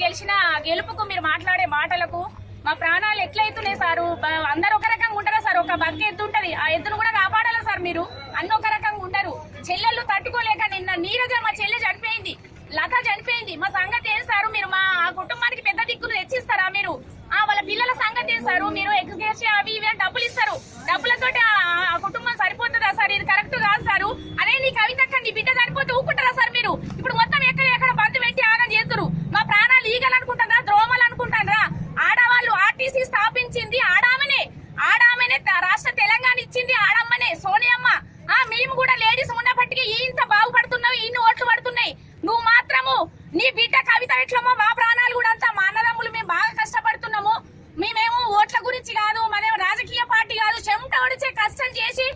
గెలిచిన గెలుపుకు మీరు మాట్లాడే మాటలకు మా ప్రాణాలు ఎట్లయితున్నాయి సారు? అందరు ఒక రకంగా ఉంటారా సార్? ఒక బగ్గ ఎద్దు ఉంటది. ఆ ఎద్దును కూడా కాపాడాలా సార్ మీరు? అన్ని ఒక రకంగా ఉండరు. చెల్లెళ్ళు తట్టుకోలేక నిన్న నీరజ మా చెల్లె చనిపోయింది. లత చనిపోయింది. మా సంగతి ఏం సారు? మీరు మా కుటుంబానికి పెద్ద దిక్కులు తెచ్చిస్తారా మీరు? ఆ వాళ్ళ పిల్లల సంగతి ఏం సారు? మీరు ఎగ్జిక్యూషన్ అవి ఇవి అని డబ్బులు ఇస్తారు డబ్బులతోటి ఆ ఆ కుటుంబం సరిపోతుందా సార్ ఇది కరెక్ట్ కాదు సారు అదే నీ కవితక్క నీ బిడ్డ సరిపోతే ఊకుంటారా సార్ మీరు ఇప్పుడు మొత్తం ఎక్కడ ఎక్కడ బంద్ పెట్టి ఆగం చేస్తారు మా ప్రాణాలు ఈగలు అనుకుంటారా ద్రోమలు అనుకుంటారా ఆడవాళ్ళు ఆర్టీసీ స్థాపించింది ఆడామనే ఆడామనే త- రాష్ట్ర తెలంగాణ ఇచ్చింది ఆడమ్మనే సోనియమ్మ ఆ మేము కూడా లేడీస్ ఇంత బాగుపడుతున్నావు? ఇన్ని ఓట్లు పడుతున్నాయి? నువ్వు మాత్రము నీ బిడ్డ కవిత ఎట్లమో మా ప్రాణాలు కూడా అంతా మా అన్నదమ్ములు మేము బాగా కష్టపడుతున్నాము. మేమేమో ఓట్ల గురించి కాదు మరేమో రాజకీయ పార్టీ కాదు చెమట ఒడిచే కష్టం చేసి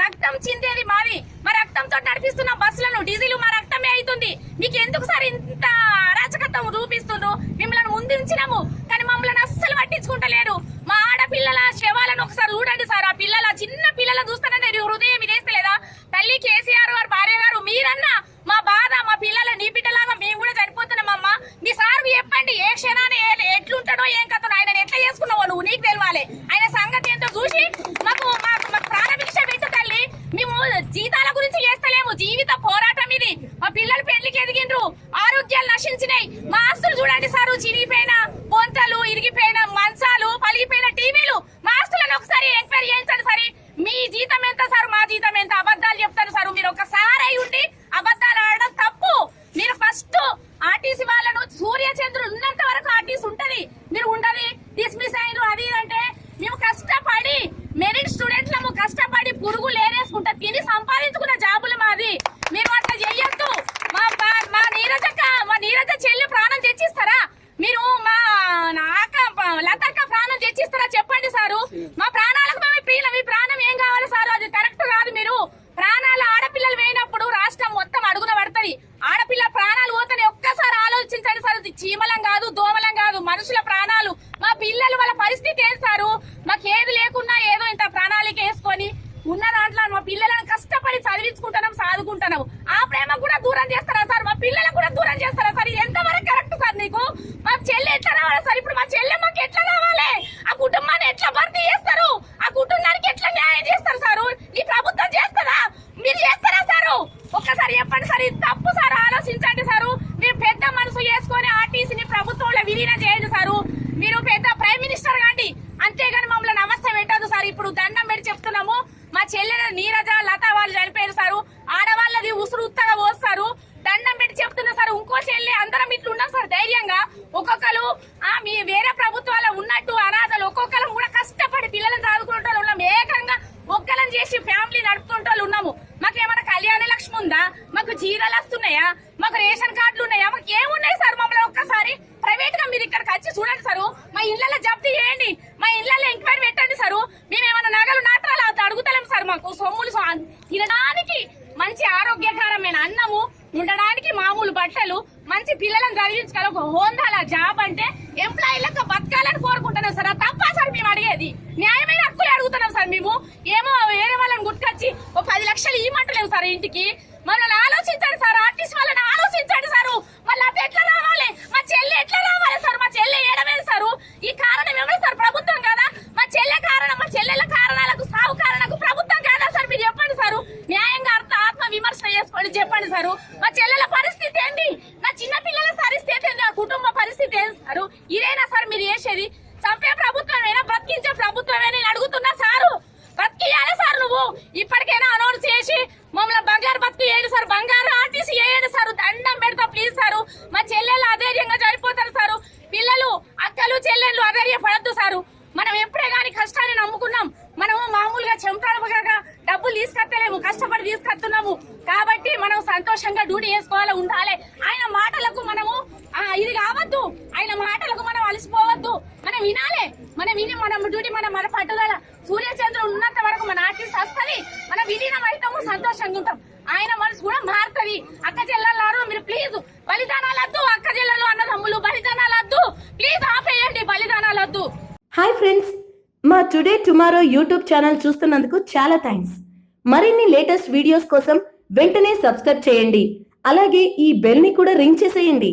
రక్తం చిందేది మాది. మా రక్తంతో నడిపిస్తున్న బస్సులను డీజిల్ మా రక్తమే అవుతుంది. మీకు ఎందుకు సార్ ఇంత అరాచకత్వం చూపిస్తుండ్రు మిమ్మల్ని ముందుంచినాము కానీ మమ్మల్ని అస్సలు పట్టించుకుంటలేరు. మా ఆడపిల్లల శవాలను ఒకసారి చూడండి సార్. ఆ పిల్లల చిన్న పిల్లల చూస్తానని హృదయం ఇదేస్తలేదా? తల్లి కేసీ గారు భార్య గారు మీరన్నా మా బాధ మా పిల్లల నీ బిడ్డలాగా మేము కూడా చనిపోతున్నామమ్మా మీ సార్ చెప్పండి ఏ క్షణాన్ని ఎట్లుంటాడో ఏం కథ ఆయన ఎట్లా చేసుకున్నావు నువ్వు? నీకు తెలవాలి ఆయన సంగతి ఏంటో చూసి మాకు మాకు మాకు ప్రాణభిక్ష పెట్టు తల్లి. మేము జీతాల గురించి చేస్తలేము. జీవిత పోరాటం ఇది. మా పిల్లలు పెళ్ళికి ఎదిగిండ్రు. ఆరోగ్యాలు నశించినాయి. మా ఆస్తులు చూడండి సారు చిరిగిపోయి పొంతలు ఇరిగిపోయిన మంచాలు పలిగిపోయిన టీవీలు మా ఆస్తులను ఒకసారి ఎంక్వైరీ చేయించండి సరే మీ జీతం ఎంత సార్ మా జీతం ఎంత అబద్ధాలు చెప్తారు సార్ మీరు ఒకసారి అయి ఉండి అబద్ధాలు ఆడడం తప్పు మీరు ఫస్ట్ ఆర్టీసీ వాళ్ళను సూర్య చంద్రుడు ఉన్నంత వరకు ఆర్టీసీ ఉంటది మీరు ఉండదు డిస్మిస్ అయినరు అది ఇది అంటే మేము కష్టపడి మెరిట్ స్టూడెంట్లము కష్టపడి పురుగు లేనేసుకుంటా తిని సంపాదించుకున్న జాబులు మాది మీరు అట్లా చెయ్యొద్దు మా మా- మా నీరజక్క మా నీరజ చెల్లి ప్రాణం తెచ్చిస్తారా మీరు మా నాక లతక్క ప్రాణం తెచ్చిస్తారా చెప్పండి సారు మా ప్రాణాలకు మేము ప్రియుల మీ ప్రాణం ఏం కావాలి సార్ అది కరెక్ట్ కాదు మీరు ప్రాణాలు ఆడపిల్లలు వేయినప్పుడు రాష్ట్రం మొత్తం అడుగున పడుతుంది ఆడపిల్ల ప్రాణాలు పోతాయి ఒక్కసారి ఆలోచించండి సార్ ఇది చీమలం కాదు దోమలం కాదు మనుషుల ప్రాణాలు మా పిల్లలు వాళ్ళ పరిస్థితి ఏం సారు మాకు ఏది లేకున్నా ఏదో ఇంత ప్రణాళిక వేసుకొని ఉన్న దాంట్లో మా పిల్లలను కష్టపడి చదివించుకుంటున్నాం సాదుకుంటున్నాం ఆ ప్రేమ కూడా దూరం చేస్తారా సార్ మా పిల్లలకు కూడా దూరం చేస్తారా సార్ ఇది ఎంతవరకు కరెక్ట్ సార్ నీకు మా చెల్లి ఎట్లా రావాలి సార్ ఇప్పుడు మా చెల్లె మాకు ఎట్లా రావాలి ఆ కుటుంబాన్ని ఎట్లా భర్తీ చేస్తారు ఆ కుటుంబానికి ఎట్లా న్యాయం చేస్తారు సారు ఈ ప్రభుత్వం చేస్తారా మీరు చేస్తారా సారు ఒక్కసారి చెప్పండి సార్ ఇది తప్పు సార్ ఆలోచించండి సారు మీరు పెద్ద మనసు చేసుకొని ఆర్టీసీని ప్రభుత్వంలో విలీనం చేయండి సారు మీరు పెద్ద ప్రైమ్ మినిస్టర్ కాండి అంతేగాని మమ్మల్ని నమస్తే పెట్టదు సార్ ఇప్పుడు దండం పెట్టి చెప్తున్నాము. మా చెల్లెల నీరజ లత వాళ్ళు చనిపోయారు సారు. ఆడవాళ్ళది ఉసురు ఉత్తగా పోస్తారు దండం పెట్టి చెప్తున్నా సార్. ఇంకో చెల్లి అందరం ఇట్లా ఉన్నాం సార్ ధైర్యంగా. ఒక్కొక్కరు ఆ మీ వేరే ప్రభుత్వాల ఉన్నట్టు అనాథలు ఒక్కొక్కరు కూడా కష్టపడి పిల్లలను చదువుకుంటూ ఉన్నాం. ఏకంగా ఒక్కలం చేసి ఫ్యామిలీ నడుపుకుంటూ ఉన్నాము. మాకేమైనా కళ్యాణ లక్ష్మి ఉందా? మాకు చీరలు వస్తున్నాయా? మాకు రేషన్ కార్డులు ఉన్నాయా? మాకు ఏమున్నాయి సార్ మమ్మల్ని ఒక్కసారి? ప్రైవేట్గా మీరు ఇక్కడికి వచ్చి చూడండి సార్. మా ఇళ్ళలో మాకు సొమ్ములు తినడానికి మంచి ఆరోగ్యకరమైన అన్నము ఉండడానికి మామూలు బట్టలు మంచి పిల్లలను చదివించగల ఒక హోందాల జాబ్ అంటే ఎంప్లాయీలకు బతకాలని కోరుకుంటున్నాం సార్. తప్ప సార్ మేము అడిగేది. న్యాయమైన హక్కులు అడుగుతున్నాం సార్ మేము. ఏమో వేరే వాళ్ళని గుర్తుకొచ్చి ఒక పది లక్షలు ఇవ్వమంటలేము సార్ ఇంటికి. మనల్ని ఆలోచించండి సార్. ఆర్టిస్ట్ వాళ్ళని ఆలోచించండి సార్. మళ్ళీ అది ఎట్లా రావాలి? మా చెల్లి ఎట్లా రావాలి సార్? మా చెల్లి ఏడవేది సార్. ఈ కారణం ఎవరు సార్? ప్రభుత్వం కదా మా చెల్లె కారణం మా చెల్లెల కారణాలకు సాగు కారణాలకు ప్రభుత్వం కాదా సార్ మీరు చెప్పండి సార్ న్యాయంగా అర్థ ఆత్మ విమర్శన చేసుకోండి చెప్పండి సార్ మా చెల్లెల పరిస్థితి ఏంటి నా చిన్న పిల్లల పరిస్థితి ఏంటి ఆ కుటుంబ పరిస్థితి సారు? ఇదేనా సార్ మీరు చేసేది? చంపే ప్రభుత్వమేనా? బ్రతికించే ప్రభుత్వమేనా? నేను అడుగుతున్నా సారు. బతికియాలి సార్ నువ్వు. ఇప్పటికైనా అనౌన్స్ చేసి మమ్మల్ని బంగారు బతికి వేయండి సార్. బంగారు ఆర్టీసీ వేయండి సార్. దండం పెడతా ప్లీజ్ సారు. మా చెల్లెళ్ళు అధైర్యంగా చనిపోతారు సారు. పిల్లలు అక్కలు చెల్లెళ్ళు అధైర్యపడద్దు సారు. మనం ఎప్పుడే కానీ కష్టాన్ని నమ్ముకున్నాం. మనము మామూలుగా చెంపలుగా డబ్బులు తీసుకొస్తలేము కష్టపడి తీసుకొస్తున్నాము. కాబట్టి మనం సంతోషంగా డ్యూటీ చేసుకోవాలి ఉండాలి. ఆయన మాటలకు మనము ఇది ఆయన మాటలకు మనం అలసిపోవద్దు. మనం వినాలి. మనం విని మనం డ్యూటీ మనం మన పట్టుదల. సూర్యచంద్రుడు ఉన్నంత వరకు మన ఆర్టిస్ట్ వస్తుంది. మనం విలీనం అవుతాము సంతోషంగా ఉంటాం. ఆయన మనసు కూడా మారుతుంది. అక్క చెల్లెలారు మీరు ప్లీజ్ బలిదానాలు వద్దు. అక్క చెల్లెలు అన్నదమ్ములు బలిదానాలు వద్దు. ప్లీజ్ ఆపేయండి బలిదానాలు వద్దు. హాయ్ ఫ్రెండ్స్ మా టుడే టుమారో యూట్యూబ్ ఛానల్ చూస్తున్నందుకు చాలా థ్యాంక్స్ మరిన్ని లేటెస్ట్ వీడియోస్ కోసం వెంటనే సబ్స్క్రైబ్ చేయండి. అలాగే ఈ బెల్ని కూడా రింగ్ చేసేయండి.